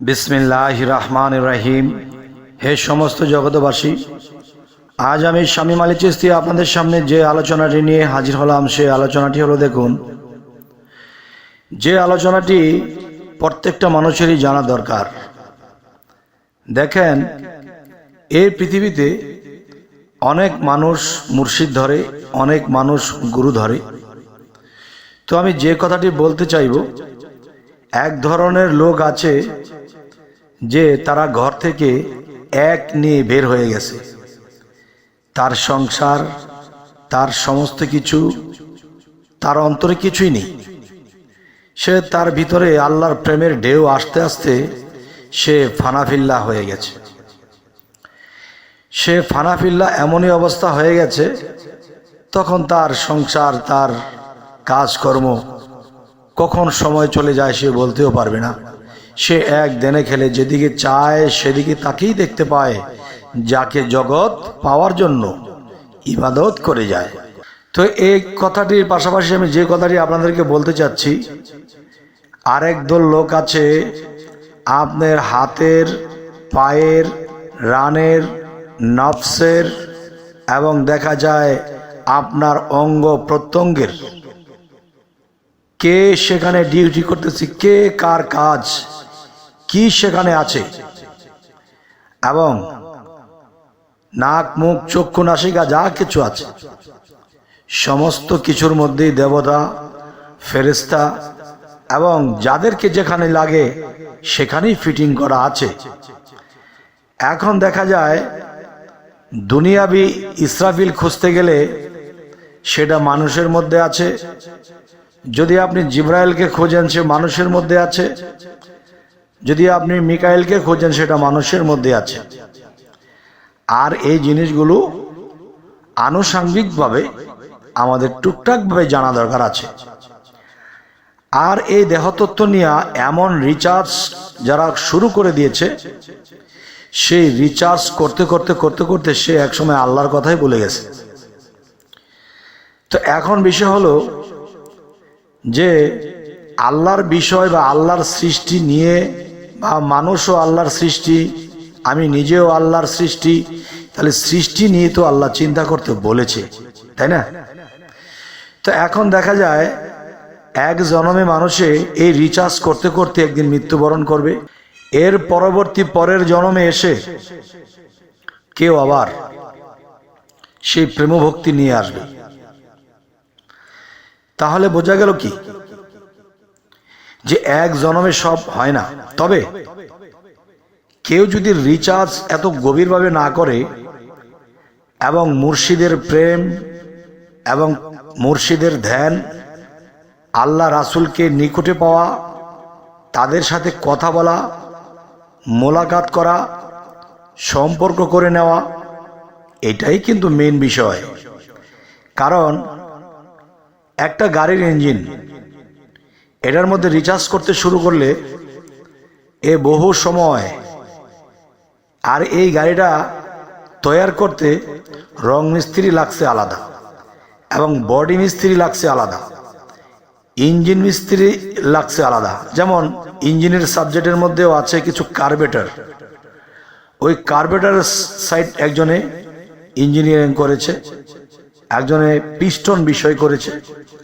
বিসমিল্লাহ রহমান রাহিম। হে সমস্ত জগতবাসী আজ আমি স্বামী মালিক চিস্তি আপনাদের সামনে যে আলোচনাটি নিয়ে হাজির হলাম, সে আলোচনাটি হলো দেখুন, যে আলোচনাটি প্রত্যেকটা মানুষেরই জানা দরকার। দেখেন, এই পৃথিবীতে অনেক মানুষ মুর্শিদ ধরে, অনেক মানুষ গুরু ধরে। তো আমি যে কথাটি বলতে চাইব, এক ধরনের লোক আছে যে তারা ঘর থেকে এক নিয়ে বের হয়ে গেছে। তার সংসার, তার সমস্ত কিছু, তার অন্তরে কিছুই নেই। সে তার ভিতরে আল্লাহর প্রেমের ঢেউ আসতে আসতে সে ফানাফিল্লা হয়ে গেছে। সে ফানাফিল্লা এমনই অবস্থা হয়ে গেছে, তখন তার সংসার, তার কাজকর্ম কখন সময় চলে যায় সে বলতেও পারবে না। সে এক দেনে খেলে, যেদিকে চায় সেদিকে তাকেই দেখতে পায়, যাকে জগৎ পাওয়ার জন্য ইবাদত করে যায়। তো এই কথাটির পাশাপাশি আমি যে কথাটি আপনাদেরকে বলতে চাচ্ছি, আরেক দল লোক আছে, আপনার হাতের, পায়ের, রানের, নফসের, এবং দেখা যায় আপনার অঙ্গ প্রত্যঙ্গের। কে সেখানে ডিউটি করতেছে, কে কার কাজ কি সেখানে আছে? এবং নাক, মুখ, চক্ষু, নাসিকা, যা কিছু আছে। সমস্ত কিছুর মধ্যেই দেবতা ফেরেস্তা এবং যাদেরকে যেখানে লাগে সেখানেই ফিটিং করা আছে। এখন দেখা যায়, দুনিয়াবি ইসরাফিল খুঁজতে গেলে সেটা মানুষের মধ্যে আছে। যদি আপনি জিব্রাইলকে খোঁজেন, সে মানুষের মধ্যে আছে। যদি আপনি মিকাইলকে খোঁজেন, সেটা মানুষের মধ্যে আছে। আর এই জিনিসগুলো আনুষাঙ্গিকভাবে আমাদের টুকটাকভাবে জানা দরকার আছে। আর এই দেহতত্ত্ব নিয়ে এমন রিচার্জ যারা শুরু করে দিয়েছে, সেই রিচার্জ করতে করতে করতে করতে সে একসময় আল্লাহর কথাই বলে গেছে। তো এখন বিষয় হলো যে আল্লাহর বিষয় বা আল্লাহর সৃষ্টি নিয়ে বা মানুষও আল্লাহর সৃষ্টি, আমি নিজেও আল্লাহর সৃষ্টি, তাহলে সৃষ্টি নিয়ে তো আল্লাহ চিন্তা করতে বলেছে, তাই না? তো এখন দেখা যায়, এক জনমে মানুষে এই রিচার্জ করতে করতে একদিন মৃত্যুবরণ করবে, এর পরবর্তী পরের জনমে এসে কেউ আবার সেই প্রেমভক্তি নিয়ে আসবে। তাহলে বোঝা গেল কি? যে এক জনমে সব হয় না। তবে কেউ যদি রিচার্জ এত গভীরভাবে না করে এবং মুর্শিদের প্রেম এবং মুর্শিদের ধ্যান, আল্লাহ রাসুলকে নিকটে পাওয়া, তাদের সাথে কথা বলা, মোলাকাত করা, সম্পর্ক করে নেওয়া, এটাই কিন্তু মেন বিষয়। কারণ একটা গাড়ির ইঞ্জিন এটার মধ্যে রিচার্জ করতে শুরু করলে এ বহু সময় আর এই গাড়িটা তৈয়ার করতে রং মিস্ত্রি লাগছে আলাদা এবং বডি মিস্ত্রি লাগছে আলাদা ইঞ্জিন মিস্ত্রি লাগছে আলাদা। যেমন ইঞ্জিনের সাবজেক্টের মধ্যেও আছে কিছু কার্বেটার ওই কার্বেটার সাইড একজনে ইঞ্জিনিয়ারিং করেছে, একজনে পিস্টন বিষয় করেছে,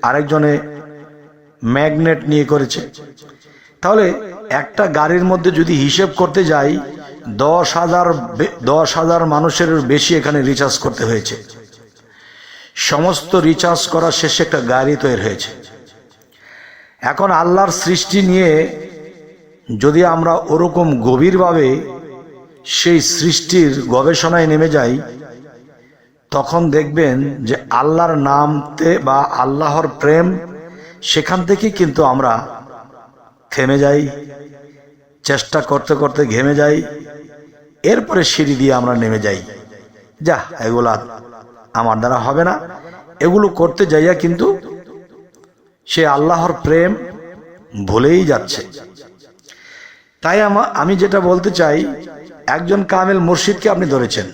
আরেকজনে ম্যাগনেট নিয়ে করেছে। তাহলে একটা গাড়ির মধ্যে যদি হিসেব করতে যাই, দশ হাজার দশ হাজার মানুষের বেশি এখানে রিচার্জ করতে হয়েছে। সমস্ত রিচার্জ করা শেষে একটা গাড়ি তৈরি হয়েছে। এখন আল্লাহর সৃষ্টি নিয়ে যদি আমরা ওরকম গভীরভাবে সেই সৃষ্টির গবেষণায় নেমে যাই, তখন দেখবেন যে আল্লাহর নামতে বা আল্লাহর প্রেম সেখান থেকেই কিন্তু আমরা থেমে যাই, চেষ্টা করতে করতে ঘেমে যাই, এরপরে সিঁড়ি দিয়ে আমরা নেমে যাই। যা, এগুলা আমার দ্বারা হবে না। এগুলো করতে যাইয়া কিন্তু সে আল্লাহর প্রেম ভুলেই যাচ্ছে। তাই আমি যেটা বলতে চাই, একজন কামেল মুর্শিদকে আপনি ধরেছেন।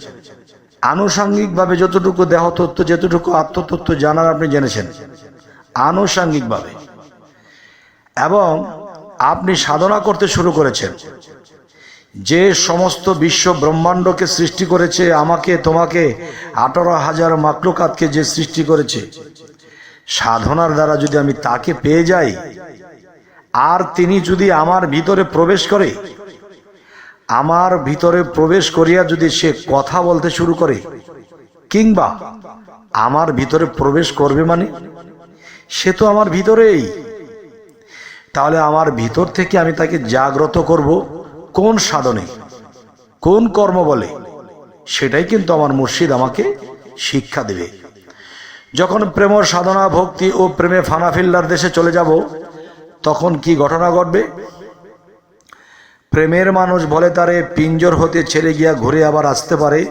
আনুষাঙ্গিকভাবে যতটুকু দেহ দেহতত্ত্ব, যতটুকু আত্মতত্ত্ব জানার আপনি জেনেছেন। আনুষাঙ্গিকভাবে। এবং আপনি সাধনা করতে শুরু করেছেন। যে সমস্ত বিশ্ব ব্রহ্মাণ্ডকে সৃষ্টি করেছে, আমাকে, তোমাকে, আঠারো হাজার মাকলুকাতকে যে সৃষ্টি করেছে, সাধনার দ্বারা যদি আমি তাকে পেয়ে যাই, আর তিনি যদি আমার ভিতরে প্রবেশ করে, আমার ভিতরে প্রবেশ করিয়া যদি সে কথা বলতে শুরু করে, কিংবা আমার ভিতরে প্রবেশ করবে মানে? সে তো আমার ভিতরেই। তাহলে আমার ভিতর থেকে আমি তাকে জাগ্রত করব কোন সাধনে? কোন কর্ম বলে? সেটাই কিন্তু আমার মুর্শিদ আমাকে শিক্ষা দেবে। যখন প্রেম সাধনা, ভক্তি ও প্রেমে ফানাফিল্লার দেশে চলে যাব, তখন কি ঘটনা ঘটবে? প্রেমের মানুষ বলে তারে, পিঞ্জর হতে ছেড়ে গিয়া ঘুরে আবার আসতে পারে।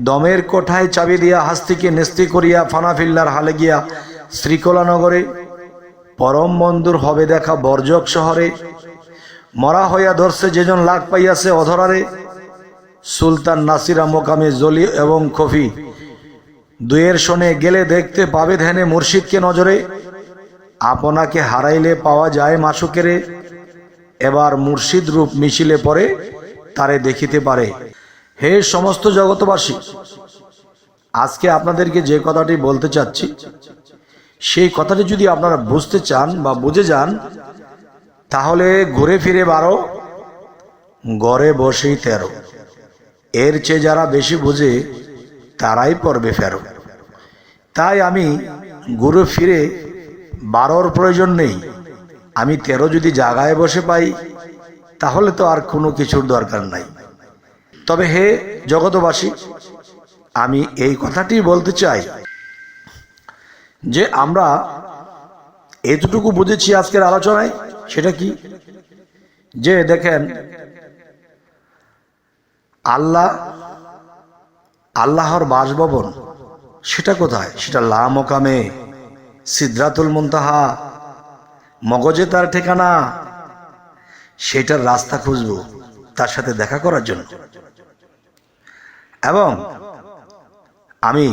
দমের কোঠায় চাবি দিয়া হাস্তিকে নেস্তি করিয়া ফানাফিল্লার হালে গিয়া শ্রীকলানগরে পরম বন্ধুর হবে দেখা বর্জক শহরে। মরা হইয়া ধরছে যেজন লাগ পাইয়াছে অধরারে। সুলতান নাসিরা মোকামে জলি এবং খফি। দুয়ের শোনে গেলে দেখতে পাবে ধ্যানে মুর্শিদকে নজরে। আপনাকে হারাইলে পাওয়া যায় মাসুকেরে। এবার মুর্শিদ রূপ মিছিলে পরে তারে দেখিতে পারে। হে সমস্ত জগতবাসী আজকে আপনাদেরকে যে কথাটি বলতে চাচ্ছি সেই কথাটি যদি আপনারা বুঝতে চান বা বুঝে যান, তাহলে ঘুরে ফিরে বারো, গড়ে বসেই তেরো। এর চেয়ে যারা বেশি বুঝে, তারাই পড়বে ফেরো। তাই আমি ঘুরে ফিরে বারোর প্রয়োজন নেই। আমি তেরো যদি জাগায় বসে পাই, তাহলে তো আর কোনো কিছুর দরকার নাই। তবে হে জগতবাসী আমি এই কথাটি বলতে চাই। যে আমরা এতটুকু বুঝেছি আজকের আলোচনায়, সেটা কি? যে দেখেন, আল্লাহ, আল্লাহর বাসভবন, সেটা কোথায়? সেটা লা মোকামে, সিদ্রাতুল মুনতাহা, মগজে তার ঠিকানা, সেটার রাস্তা খুঁজব, তার সাথে দেখা করার জন্য। এবং আমি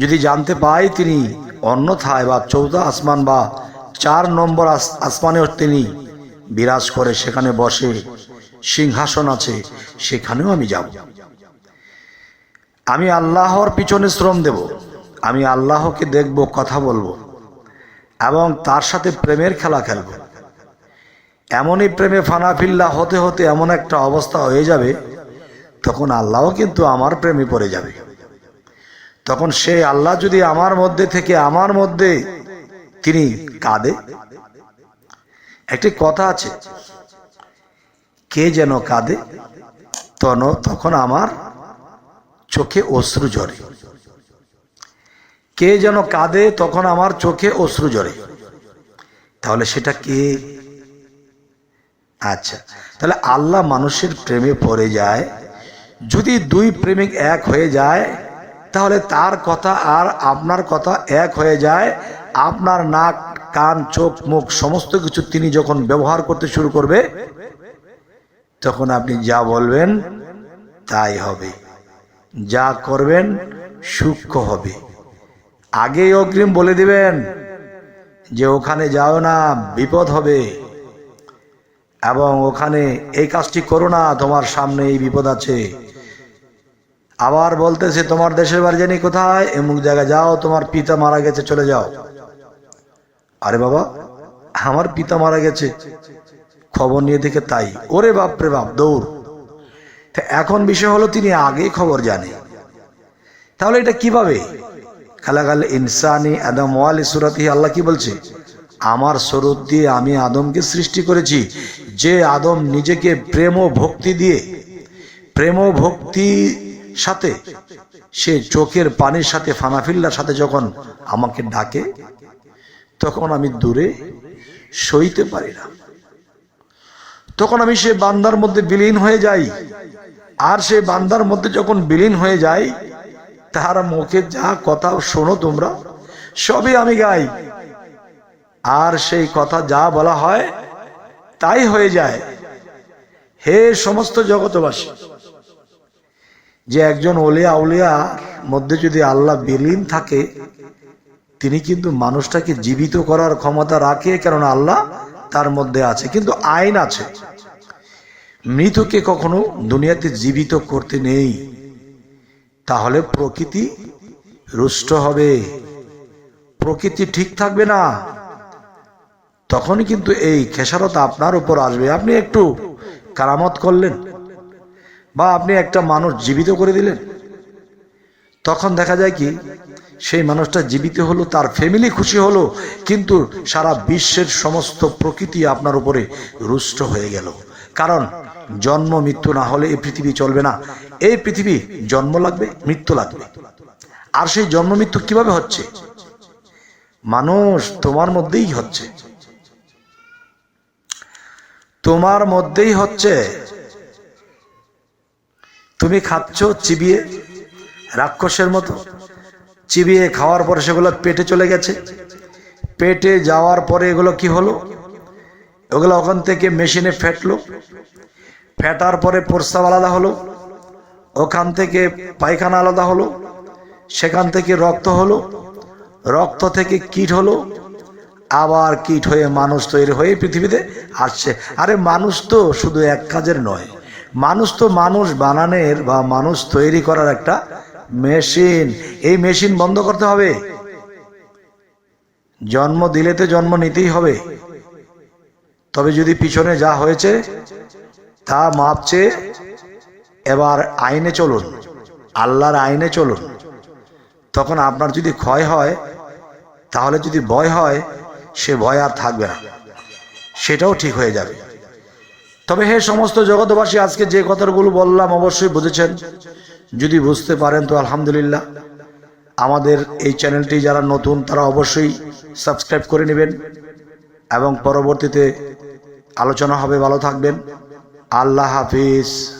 যদি জানতে পাই তিনি অন্যথায় বা চৌদা আসমান বা চার নম্বর আস- আসমানেও তিনি বিরাজ করে সেখানে বসে সিংহাসন আছে, সেখানেও আমি যাব। আমি আল্লাহর পিছনে শ্রম দেব, আমি আল্লাহকে দেখব, কথা বলব এবং তার সাথে প্রেমের খেলা খেলব। এমনই প্রেমে ফানাফিল্লা হতে হতে এমন একটা অবস্থা হয়ে যাবে, তখন আল্লাহও কিন্তু আমার প্রেমে পড়ে যাবে। তখন সে আল্লাহ যদি আমার মধ্যে থেকে আমার মধ্যে তিনি কাঁদে? একটি কথা আছে, কে যেন কাঁদে, তন, তখন আমার চোখে অশ্রু ঝরে। কে যেন কাঁদে, তখন আমার চোখে অশ্রু ঝরে। তাহলে সেটা কে? আচ্ছা তাহলে আল্লাহ মানুষের প্রেমে পড়ে যায়, যদি দুই প্রেমিক এক হয়ে যায় তাহলে তার কথা আর আপনার কথা এক হয়ে যায়। আপনার নাক, কান, চোখ, মুখ, সমস্ত কিছু তিনি যখন ব্যবহার করতে শুরু করবে, তখন আপনি যা বলবেন তাই হবে। যা করবেন সূক্ষ্ম হবে। আগেই অগ্রিম বলে দিবেন যে ওখানে যাও না, বিপদ হবে। এবং ওখানে এই কাজটি করো না, তোমার সামনে এই বিপদ আছে। আবার বলতেছে, তোমার দেশের বাড়ি জানি কোথায়? এমুক জায়গায় যাও, তোমার পিতা মারা গেছে, চলে যাও। আরে বাবা, আমার পিতা মারা গেছে। খবর নিয়ে দেখে তাই। ওরে বাপ রে বাপ, দৌড়। এখন বিষয় হলো, তিনি আগে খবর জানে। তাহলে এটা কীভাবে? খালাগাল ইনসানি আদম ওয়ালি সুরাতি আল্লাহ কি বলছে? আমার স্বরূপ দিয়ে আমি আদমকে সৃষ্টি করেছি। যে আদম নিজেকে প্রেম ও ভক্তি দিয়ে, প্রেম ভক্তি সাথে সে চোখের পানির সাথে ফানাফিল্লার সাথে যখন আমাকে ডাকে, তখন আমি দূরে সইতে পারি না। তখন আমি সে বান্দার মধ্যে বিলীন হয়ে যাই। আর সে বান্দার মধ্যে যখন বিলীন হয়ে যাই, তার মুখে যা কথা শোনো তোমরা, সবই আমি গাই। আর সেই কথা যা বলা হয়, তাই হয়ে যায়। হে সমস্ত জগতবাসী যে একজন ওলিয়া আউলিয়ার মধ্যে যদি আল্লাহ বিলীন থাকে, তিনি কিন্তু মানুষটাকে জীবিত করার ক্ষমতা রাখে, কেননা আল্লাহ তার মধ্যে আছে, কিন্তু আইন আছে। মৃতকে কখনো দুনিয়াতে জীবিত করতে নেই, তাহলে প্রকৃতি রুষ্ট হবে। প্রকৃতি ঠিক থাকবে না, তখন কিন্তু এই খেসারত আপনার উপর আসবে। আপনি একটু কারামত করলেন। বা আপনি একটা মানুষ জীবিত করে দিলেন? তখন দেখা যায় কি, সেই মানুষটা জীবিত হলো, তার ফ্যামিলি খুশি হলো, কিন্তু সারা বিশ্বের সমস্ত প্রকৃতি আপনার উপরে রুষ্ট হয়ে গেল। কারণ জন্ম, মৃত্যু না হলে এই পৃথিবী চলবে না। এই পৃথিবী জন্ম লাগবে, মৃত্যু লাগবে। আর সেই জন্ম, মৃত্যু কীভাবে হচ্ছে? মানুষ তোমার মধ্যেই হচ্ছে। তোমার মধ্যেই হচ্ছে তুমি খাচ্ছ চিবিয়ে, রাক্ষসের মতো। চিবিয়ে খাওয়ার পরে সেগুলো পেটে চলে গেছে। পেটে যাওয়ার পরে এগুলো কি হলো? ওগুলো ওখান থেকে মেশিনে ফেটলো। ফেটার পরে প্রস্তাব আলাদা হলো। ওখান থেকে পায়খানা আলাদা হলো। সেখান থেকে রক্ত হলো। রক্ত থেকে কীট হলো। আবার কীট হয়ে মানুষ তৈরি হয়ে পৃথিবীতে আসছে। আরে মানুষ তো শুধু এক কাজের নয়। মানুষ তো মানুষ বানানোর বা মানুষ তৈরি করার একটা মেশিন। এই মেশিন বন্ধ করতে হবে। জন্ম দিলে তো জন্ম নিতেই হবে। তবে যদি পিছনে যা হয়েছে, তা মাপছে, এবার আইনে চলুন, আল্লাহর আইনে চলুন। তখন আপনার যদি ক্ষয় হয়, তাহলে যদি ভয় হয়, সে ভয় আর থাকবে না। সেটাও ঠিক হয়ে যাবে। তবে হে সমস্ত জগতবাসী আজকে যে কথাগুলো বললাম অবশ্যই বুঝেছেন। যদি বুঝতে পারেন তো আলহামদুলিল্লাহ। আমাদের এই চ্যানেলটি যারা নতুন, তারা অবশ্যই সাবস্ক্রাইব করে নেবেন এবং পরবর্তীতে আলোচনা হবে। ভালো থাকবেন। আল্লাহ হাফিজ।